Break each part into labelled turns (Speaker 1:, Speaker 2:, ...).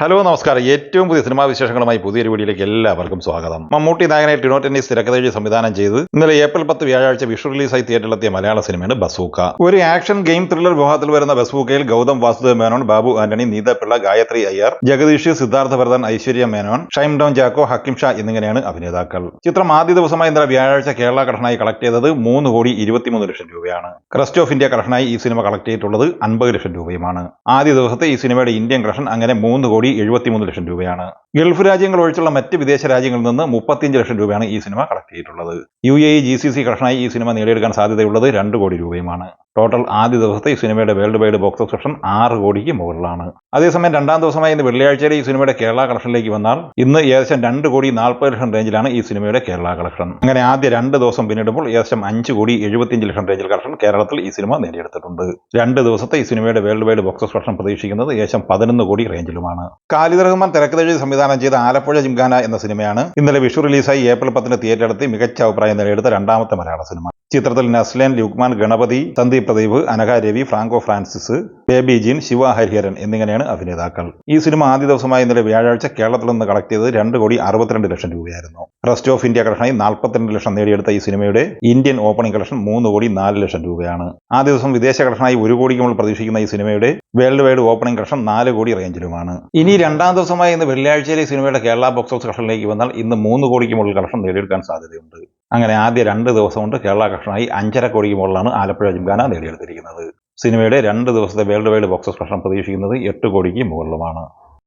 Speaker 1: Hello നമസ്കാരം. ഏറ്റവും പുതിയ സിനിമാ വിശേഷങ്ങളുമായി പുതിയൊരു വീഡിയോയിലേക്ക് എല്ലാവർക്കും സ്വാഗതം. മമ്മൂട്ടി നായകനെ ടിനോ ടെന്നീസ് തിരക്കഥയിൽ സംവിധാനം ചെയ്ത് ഇന്നലെ ഏപ്രിൽ പത്ത് വ്യാഴാഴ്ച വിഷു റിലീസായി തിയേറ്ററിലെത്തിയ മലയാള സിനിമയാണ് ബസൂക്ക. ഒരു ആക്ഷൻ ഗെയിം ത്രില്ലർ വിഭാഗത്തിൽ വരുന്ന ബസൂക്കയിൽ ഗൗതം വാസുദേവ് മേനോൻ ബാബു ആന്റണി നീത പിള്ള ഗായത്രി അയ്യർ ജഗദീഷ് സിദ്ധാർത്ഥ ഭരതൻ ഐശ്വര്യ മേനോൻ ഷൈം ഡോൺ ജാക്കോ ഹക്കിം ഷാ എന്നിങ്ങനെയാണ് അഭിനേതാക്കൾ. ചിത്രം ആദ്യ ദിവസമായി ഇന്നലെ വ്യാഴാഴ്ച കേരള കളക്ഷനായി കളക്ട് ചെയ്തത് മൂന്ന് കോടി ഇരുപത്തിമൂന്ന് ലക്ഷം രൂപയാണ്. ക്രസ്റ്റ് ഓഫ് ഇന്ത്യ കളക്ഷനായി ഈ സിനിമ കളക്ട് ചെയ്തിട്ടുള്ളത് അൻപത് ലക്ഷം രൂപയുമാണ്. ആദ്യ ദിവസത്തെ ഈ സിനിമയുടെ ഇന്ത്യൻ കളക്ഷൻ അങ്ങനെ മൂന്ന് കോടി എഴുപത്തിമൂന്ന് ലക്ഷം രൂപയാണ് ഗൾഫ് രാജ്യങ്ങൾ ഒഴിച്ചുള്ള മറ്റ് വിദേശ രാജ്യങ്ങളിൽ നിന്ന് മുപ്പത്തിയഞ്ച് ലക്ഷം രൂപയാണ് ഈ സിനിമ കളക്ട് ചെയ്തിട്ടുള്ളത്. U A G C C കളക്ഷനായി ഈ സിനിമ നേടിയെടുക്കാൻ സാധ്യതയുള്ളത് രണ്ട് കോടി രൂപയുമാണ്. ടോട്ടൽ ആദ്യ ദിവസത്തെ ഈ സിനിമയുടെ world wide box off collection ആറ് കോടിക്ക് മുകളിലാണ്. അതേസമയം രണ്ടാം ദിവസമായി ഇന്ന് വെള്ളിയാഴ്ചയിലെ ഈ സിനിമയുടെ കേരള കളക്ഷനിലേക്ക് വന്നാൽ ഇന്ന് ഏകദേശം രണ്ട് കോടി നാൽപ്പത് ലക്ഷം റേഞ്ചിലാണ് ഈ സിനിമയുടെ കേരള കളക്ഷൻ. അങ്ങനെ ആദ്യ രണ്ട് ദിവസം പിന്നിടുമ്പോൾ ഏകദേശം അഞ്ച് കോടി എഴുപത്തിയഞ്ച് ലക്ഷം റേഞ്ചിൽ കളക്ഷൻ കേരളത്തിൽ ഈ സിനിമ നേടിയെടുത്തിട്ടുണ്ട്. രണ്ട് ദിവസത്തെ ഈ സിനിമയുടെ world wide box off collection പ്രതീക്ഷിക്കുന്നത് ഏകദേശം പതിനൊന്ന് കോടി റേഞ്ചിലുമാണ്. കാലിദ് റഹ്മാൻ തിരക്കഥഴി സംവിധാനം ചെയ്ത ആലപ്പുഴ ജിംഖാന എന്ന സിനിമയാണ്. ഇന്നലെ വിഷു റിലീസായി ഏപ്രിൽ പത്തിന് തിയേറ്ററെടുത്ത് മികച്ച അഭിപ്രായം നേടിയെടുത്ത രണ്ടാമത്തെ മലയാള സിനിമ. ചിത്രത്തിൽ നസ്ലൻ ലുക്മാൻ ഗണപതി സന്ദീപ് പ്രദീപ് അനഘ രവി ഫ്രാങ്കോ ഫ്രാൻസിസ് ബേബി ജീൻ ശിവ ഹരിഹരൻ എന്നിങ്ങനെയാണ് അഭിനേതാക്കൾ. ഈ സിനിമ ആദ്യ ദിവസമായ ഇന്നലെ വ്യാഴാഴ്ച കേരളത്തിൽ നിന്ന് കളക്ട് ചെയ്തത് രണ്ട് കോടി അറുപത്തിരണ്ട് ലക്ഷം രൂപയായിരുന്നു. റെസ്റ്റ് ഓഫ് ഇന്ത്യ കളക്ഷനായി നാൽപ്പത്തിരണ്ട് ലക്ഷം നേടിയെടുത്ത ഈ സിനിമയുടെ ഇന്ത്യൻ ഓപ്പണിംഗ് കളക്ഷൻ മൂന്ന് കോടി നാല് ലക്ഷം രൂപയാണ്. ആ ദിവസം വിദേശ കളക്ഷനായി ഒരു കോടിക്ക് മുകളിൽ പ്രതീക്ഷിക്കുന്ന ഈ സിനിമയുടെ വേൾഡ് വൈഡ് ഓപ്പണിംഗ് കളക്ഷൻ നാല് കോടി റേഞ്ചിലുമാണ് ഇനി രണ്ടാം ദിവസമായി ഇന്ന് വെള്ളിയാഴ്ചയിലെ സിനിമയുടെ കേരള ബോക്സ് ഓഫീസ് കളക്ഷനിലേക്ക് വന്നാൽ ഇന്ന് മൂന്ന് കോടിക്ക് മുകളിൽ കളക്ഷൻ നേടിയെടുക്കാൻ സാധ്യതയുണ്ട്. അങ്ങനെ ആദ്യ രണ്ട് ദിവസം കൊണ്ട് കേരള കളക്ഷനായി അഞ്ചര കോടിക്ക് മുകളിലാണ് ആലപ്പുഴ ജിംഖാന നേടിയെടുത്തിരിക്കുന്നത്. സിനിമയുടെ രണ്ട് ദിവസത്തെ world wide box office collection പ്രതീക്ഷിക്കുന്നത് എട്ട് കോടിക്ക് മുകളിലുമാണ്.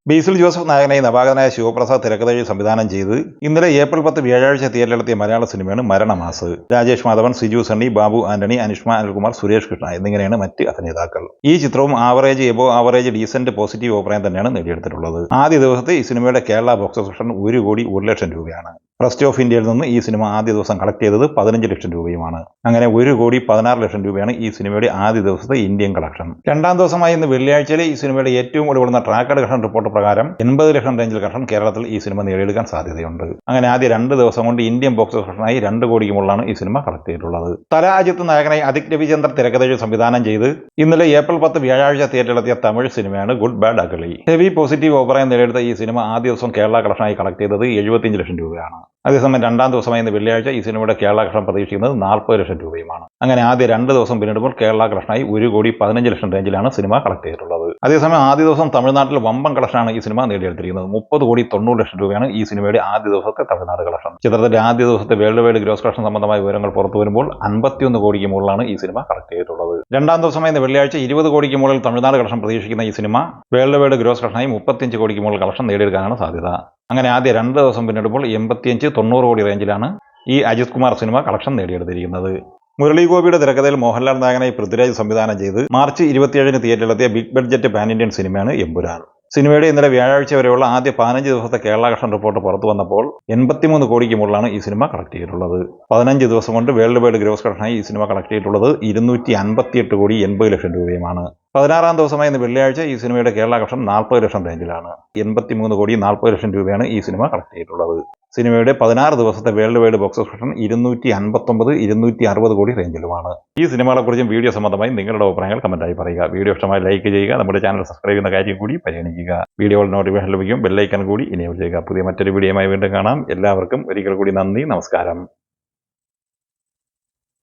Speaker 1: ബീസിൽ ജോസഫ് നായകനായി നവാഗതനായ ശിവപ്രസാദ് തിരക്കഥയിൽ സംവിധാനം ചെയ്ത് ഇന്നലെ ഏപ്രിൽ പത്ത് വ്യാഴാഴ്ച തിയേറ്ററിലെത്തിയ മലയാള സിനിമയാണ് മരണമാസ്. രാജേഷ് മാധവൻ സിജു സണ്ണി ബാബു ആന്റണി അനുഷ്മ അനിൽകുമാർ സുരേഷ് കൃഷ്ണ എന്നിങ്ങനെയാണ് മറ്റ് അഭിനേതാക്കൾ. ഈ ചിത്രവും average above average decent positive അഭിപ്രായം തന്നെയാണ് നേടിയെടുത്തിട്ടുള്ളത്. ആദ്യ ദിവസത്തെ ഈ സിനിമയുടെ കേരള ബോക്സ് ഓഫീസ് ഒരു കോടി ഒരു ലക്ഷം രൂപയാണ്. ട്രസ്റ്റ് ഓഫ് ഇന്ത്യയിൽ നിന്ന് ഈ സിനിമ ആദ്യ ദിവസം കളക്ട് ചെയ്തത് പതിനഞ്ച് ലക്ഷം രൂപയുമാണ്. അങ്ങനെ ഒരു കോടി പതിനാറ് ലക്ഷം രൂപയാണ് ഈ സിനിമയുടെ ആദ്യ ദിവസത്തെ ഇന്ത്യൻ കളക്ഷൻ രണ്ടാം ദിവസമായി ഇന്ന് വെള്ളിയാഴ്ചയിൽ ഈ സിനിമയുടെ ഏറ്റവും കൂടുതൽ വരുന്ന ട്രാക്കഡ് കളക്ഷൻ റിപ്പോർട്ട് പ്രകാരം എൺപത് ലക്ഷം റേഞ്ചിൽ കളക്ഷൻ കേരളത്തിൽ ഈ സിനിമ നേടിയെടുക്കാൻ സാധ്യതയുണ്ട്. അങ്ങനെ ആദ്യ രണ്ട് ദിവസം കൊണ്ട് ഇന്ത്യൻ ബോക്സ് കളക്ഷനായി രണ്ട് കോടിക്ക് മുകളിലാണ് ഈ സിനിമ കളക്ട് ചെയ്തിട്ടുള്ളത്. തലാജിത്ത് നായകനായി അദിക് രവിചന്ദ്ര തിരക്കഥയിൽ സംവിധാനം ചെയ്ത് ഇന്നലെ ഏപ്രിൽ പത്ത് വ്യാഴാഴ്ച തിയേറ്ററിലെത്തിയ തമിഴ് സിനിമയാണ് good bad ugly heavy positive ഓപ്പറായി നേടിയെടുത്ത ഈ സിനിമ ആദ്യ ദിവസം കേരള കളക്ഷനായി കളക്ട് ചെയ്തത് എഴുപത്തിയഞ്ച് ലക്ഷം രൂപയാണ്. അതേസമയം രണ്ടാം ദിവസമായി ഇന്ന് വെള്ളിയാഴ്ച. ഈ സിനിമയുടെ കേരള കൃഷ്ണൻ പ്രതീക്ഷിക്കുന്നത് നാൽപ്പത് ലക്ഷം രൂപയുമാണ്. അങ്ങനെ ആദ്യ രണ്ട് ദിവസം പിന്നിടുമ്പോൾ കേരള കൃഷ്ണായി ഒരു കോടി പതിനഞ്ച് ലക്ഷം റേഞ്ചിലാണ് സിനിമ കളക്ട് ചെയ്തിട്ടുള്ളത്. അതേസമയം ആദ്യ ദിവസം തമിഴ്നാട്ടിൽ വമ്പൻ കളക്ഷനാണ് ഈ സിനിമ നേടിയെടുത്തിരിക്കുന്നത്. മുപ്പത് കോടി തൊണ്ണൂറ് ലക്ഷം രൂപയാണ് ഈ സിനിമയുടെ ആദ്യ ദിവസത്തെ തമിഴ്നാട് കളക്ഷൻ ചിത്രത്തിന്റെ ആദ്യ ദിവസത്തെ വേൾഡ് വൈഡ് ഗ്രോസ് കളക്ഷൻ സംബന്ധമായ വിവരങ്ങൾ പുറത്തു വരുമ്പോൾ അൻപത്തിയൊന്ന് കോടിക്ക് മുകളിലാണ് ഈ സിനിമ കളക്ട് ചെയ്തിട്ടുള്ളത്. രണ്ടാം ദിവസമായി ഇന്ന് വെള്ളിയാഴ്ച. ഇരുപത് കോടിക്ക് മുകളിൽ തമിഴ്നാട് കളക്ഷൻ പ്രതീക്ഷിക്കുന്ന ഈ സിനിമ വേൾഡ് വൈഡ് ഗ്രോസ് കളക്ഷനായി മുപ്പത്തിയഞ്ച് കോടിക്ക് മുകളിൽ കളക്ഷൻ നേടിയെടുക്കാനാണ് സാധ്യത. അങ്ങനെ ആദ്യ രണ്ട് ദിവസം പിന്നിടുമ്പോൾ എൺപത്തിയഞ്ച് തൊണ്ണൂറ് കോടി റേഞ്ചിലാണ് ഈ അജിത് കുമാർ സിനിമ കളക്ഷൻ നേടിയെടുത്തിരിക്കുന്നത്. മുരളി ഗോപിയുടെ തിരക്കഥയിൽ മോഹൻലാൽ നായകനായി പൃഥ്വിരാജ് സംവിധാനം ചെയ്ത് മാർച്ച് ഇരുപത്തിയേഴിന് തിയേറ്ററിലെത്തിയ ബിഗ് ബഡ്ജറ്റ് പാൻ ഇന്ത്യൻ സിനിമയാണ് എമ്പുരാൻ. സിനിമയുടെ ഇന്നലെ വ്യാഴാഴ്ച വരെയുള്ള ആദ്യ പതിനഞ്ച് ദിവസത്തെ കേരള കളക്ഷൻ റിപ്പോർട്ട് പുറത്തു വന്നപ്പോൾ എൺപത്തിമൂന്ന് കോടിക്ക് മുകളിലാണ് ഈ സിനിമ കളക്ട് ചെയ്തിട്ടുള്ളത്. പതിനഞ്ച് ദിവസം കൊണ്ട് വേൾഡ് വൈഡ് ഗ്രോസ് കളക്ഷനായി ഈ സിനിമ കളക്ട് ചെയ്തിട്ടുള്ളത് ഇരുന്നൂറ്റി അൻപത്തിയെട്ട് കോടി എൺപത് ലക്ഷം രൂപയുമാണ്. പതിനാറാം ദിവസമായി ഇന്ന് വെള്ളിയാഴ്ച ഈ സിനിമയുടെ കേരള കളക്ഷൻ നാൽപ്പത് ലക്ഷം റേഞ്ചിലാണ്. എൺപത്തി മൂന്ന് കോടി നാൽപ്പത് ലക്ഷം രൂപയാണ് ഈ സിനിമ കളക്ട് ചെയ്തിട്ടുള്ളത്. സിനിമയുടെ പതിനാറ് ദിവസത്തെ വേൾഡ് വൈഡ് ബോക്സ് ഓഫീഷൻ ഇരുന്നൂറ്റി അൻപത്തൊമ്പത് ഇരുന്നൂറ്റി അറുപത് കോടി റേഞ്ചിലുമാണ്. ഈ സിനിമകളെക്കുറിച്ചും വീഡിയോ സംബന്ധമായി നിങ്ങളുടെ അഭിപ്രായങ്ങൾ കമന്റായി പറയുക. വീഡിയോ ഇഷ്ടമായി ലൈക്ക് ചെയ്യുക. നമ്മുടെ ചാനൽ സബ്സ്ക്രൈബ് ചെയ്യുന്ന കാര്യം കൂടി പരിഗണിക്കുക. വീഡിയോ നോട്ടിഫിക്കേഷൻ ലഭിക്കും. ബെല്ലൈക്കൺ കൂടി ഇനേബിൾ ചെയ്യുക. പുതിയ മറ്റൊരു വീഡിയോയുമായി വീണ്ടും കാണാം. എല്ലാവർക്കും ഒരിക്കൽ കൂടി നന്ദി. നമസ്കാരം.